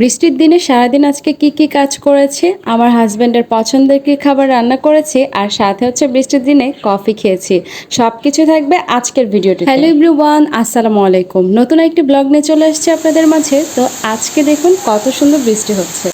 বৃষ্টির দিনে সারাদিন আজকে কি কি কাজ করেছে, আমার হাজব্যান্ডের পছন্দের কি খাবার রান্না করেছে, আর সাথে হচ্ছে বৃষ্টির দিনে কফি খেয়েছি। সব কিছু থাকবে আজকের ভিডিওটি হ্যালো এভরিওয়ান আসসালামু আলাইকুম। নতুন একটি ব্লগ নিয়ে চলে এসছে আপনাদের মাঝে। তো আজকে দেখুন কত সুন্দর বৃষ্টি হচ্ছে।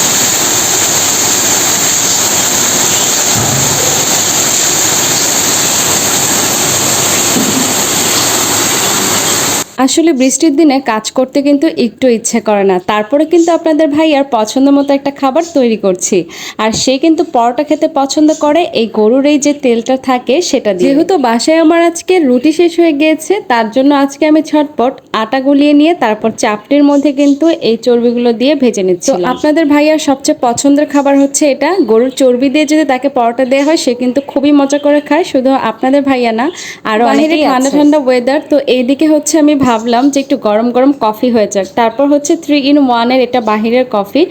আসলে বৃষ্টির দিনে কাজ করতে কিন্তু একটু ইচ্ছে করে না। তারপরে কিন্তু আপনাদের ভাইয়ার পছন্দ মতো একটা খাবার তৈরি করছি। আর সে কিন্তু পরোটা খেতে পছন্দ করে এই গরুর এই যে তেলটা থাকে সেটা দিয়ে। যেহেতু বাসায় আমার আজকে রুটি শেষ হয়ে গিয়েছে তার জন্য আজকে আমি ছটপট আটা গুলিয়ে নিয়ে তারপর চাপটির মধ্যে কিন্তু এই চর্বিগুলো দিয়ে ভেজে নিচ্ছি আপনাদের ভাইয়ার সবচেয়ে পছন্দের খাবার হচ্ছে এটা। গরুর চর্বি দিয়ে যদি তাকে পরোটা দেওয়া হয় সে কিন্তু খুবই মজা করে খায়। শুধু আপনাদের ভাইয়া না আরও অনেকে ঠান্ডা ঠান্ডা ওয়েদার তো এইদিকে হচ্ছে আমি ভাবলাম যে একটু গরম গরম কফি হয়ে যাক। তারপর হচ্ছে থ্রি ইন ওয়ানের এটা বাহিরের কফি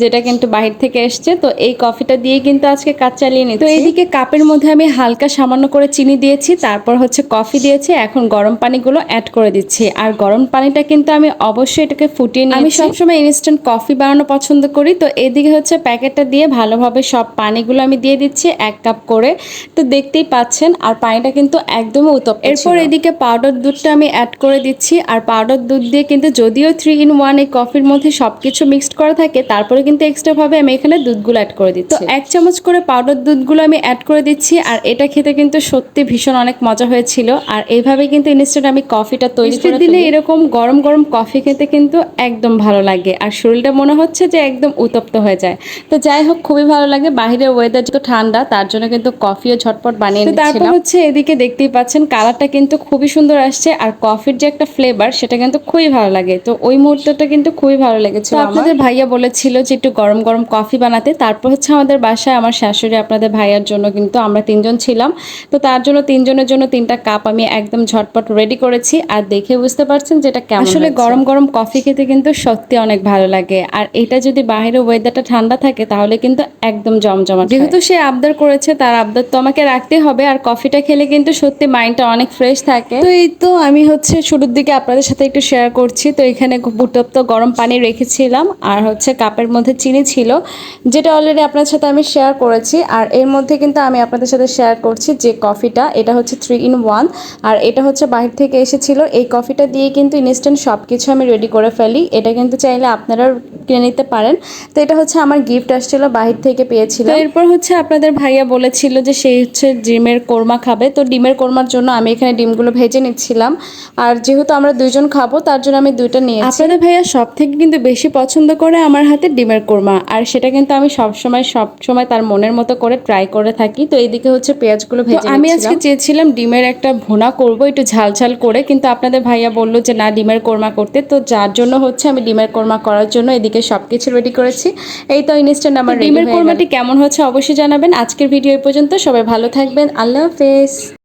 যেটা কিন্তু বাহির থেকে এসছে। তো এই কফিটা দিয়ে কিন্তু আজকে কাজ চালিয়ে নিই তো এইদিকে কাপের মধ্যে আমি হালকা সামান্য করে চিনি দিয়েছি তারপর হচ্ছে কফি দিয়েছি। এখন গরম পানিগুলো অ্যাড করে দিচ্ছি। আর গরম পানিটা কিন্তু আমি অবশ্যই এটাকে ফুটিয়ে নিই আমি সবসময় ইনস্ট্যান্ট কফি বানানো পছন্দ করি। তো এদিকে হচ্ছে প্যাকেটটা দিয়ে ভালোভাবে সব পানিগুলো আমি দিয়ে দিচ্ছি এক কাপ করে। তো দেখতেই পাচ্ছেন আর পানিটা কিন্তু একদমই উত্তপ্ত এরপর এদিকে পাউডার দুধটা আমি অ্যাড করে দিচ্ছি। আর পাউডার দুধ দিয়ে কিন্তু যদিও থ্রি ইন ওয়ান এই কফির মধ্যে সব কিছু মিক্সড করা থাকে তারপরে কিন্তু এক্সট্রা ভাবে আমি এখানে দুধগুলো অ্যাড করে দিচ্ছি। তো এক চামচ করে পাউডার দুধগুলো আমি অ্যাড করে দিচ্ছি আর এটা খেতে কিন্তু সত্যি ভীষণ অনেক মজা হয়েছিল। আর এইভাবে কিন্তু ইনস্ট্যান্ট আমি কফিটা তৈরি করে দিনে এরকম গরম গরম কফি খেতে কিন্তু একদম ভালো লাগে। আর শরীরটা মনে হচ্ছে যে একদম উতপ্ত হয়ে যায়। তো যাই হোক খুবই ভালো লাগে। বাইরের ওয়েদার যেহেতু ঠান্ডা তার জন্য কিন্তু কফিও ঝটপট বানিয়ে তারপর হচ্ছে এদিকে দেখতেই পাচ্ছেন কালারটা কিন্তু খুবই সুন্দর আসছে। আর কফির যে একটা ফ্লেভার সেটা কিন্তু খুবই ভালো লাগে। তো ওই মুহূর্তটা কিন্তু খুবই ভালো লেগেছে আপনাদের ভাইয়া বলেছিল যে একটু গরম গরম কফি বানাতে। তারপর হচ্ছে আমাদের বাসায় আমার শাশুড়ি আপনাদের ভাইয়ার জন্য কিন্তু আমরা তিনজন ছিলাম। তো তার জন্য তিনজনের জন্য তিনটা কাপ আমি একদম ঝটপট রেডি করেছি। আর দেখে বুঝতে পারছেন যেটা কেমন আসলে গরম গরম কফি খেতে কিন্তু সত্যি অনেক ভালো লাগে। আর এটা যদি বাইরে ওয়েদারটা ঠান্ডা থাকে তাহলে কিন্তু একদম জমজমা যেহেতু সে আবদার করেছে তার আবদার তো আমাকে রাখতে হবে। আর কফিটা খেলে কিন্তু সত্যি মাইন্ডটা অনেক ফ্রেশ থাকে। তো এই তো আমি হচ্ছে শুরুর দিকে আপনাদের সাথে একটু শেয়ার করছি। তো এখানে উত্তপ্ত গরম পানি রেখেছিলাম আর হচ্ছে কাপের মধ্যে চিনি ছিল, যেটা অলরেডি আপনাদের সাথে আমি শেয়ার করেছি। আর এর মধ্যে কিন্তু আমি আপনাদের সাথে শেয়ার করছি যে কফিটা এটা হচ্ছে থ্রি ইন ওয়ান আর এটা হচ্ছে বাহির থেকে এসেছিল। এই কফিটা দিয়ে কিন্তু ইনস্ট্যান্ট সব কিছু আমি রেডি করে ফেলি। এটা কিন্তু চাইলে আপনারাও কিনে নিতে পারেন। তো এটা হচ্ছে আমার গিফট আসছিল, বাহির থেকে পেয়েছিল এরপর হচ্ছে আপনাদের ভাইয়া বলেছিল যে সেই হচ্ছে ডিমের কোরমা খাবে। তো ডিমের কোরমার জন্য আমি এখানে ডিমগুলো ভেজে নিচ্ছিলাম। আর যেহেতু আমরা দুইজন খাব তার জন্য আমি দুইটা নিয়ে আপনাদের ভাইয়া সব থেকে কিন্তু বেশি পছন্দ করে আমার হাতে ডিমের কোরমা আর সেটা কিন্তু আমি সব সময় সব সময় তার মনের মতো করে ট্রাই করে থাকি। তো এইদিকে হচ্ছে পেঁয়াজগুলো ভেজে আমি আজকে চেয়েছিলাম ডিমের একটা ভোনা করব একটু ঝাল ঝাল করে কিন্তু আপনাদের ভাইয়া বলল যে না ডিমের কোরমা করতে। তো যার জন্য হচ্ছে আমি ডিমের কোরমা করার জন্য এদিকে সব কিছু রেডি করেছি। এই তো ইনস্ট্যান্ট আমার ডিমের কোরমাটি কেমন হচ্ছে অবশ্যই জানাবেন। আজকের ভিডিও এই পর্যন্ত। সবাই ভালো থাকবেন। আল্লাহ হাফেজ।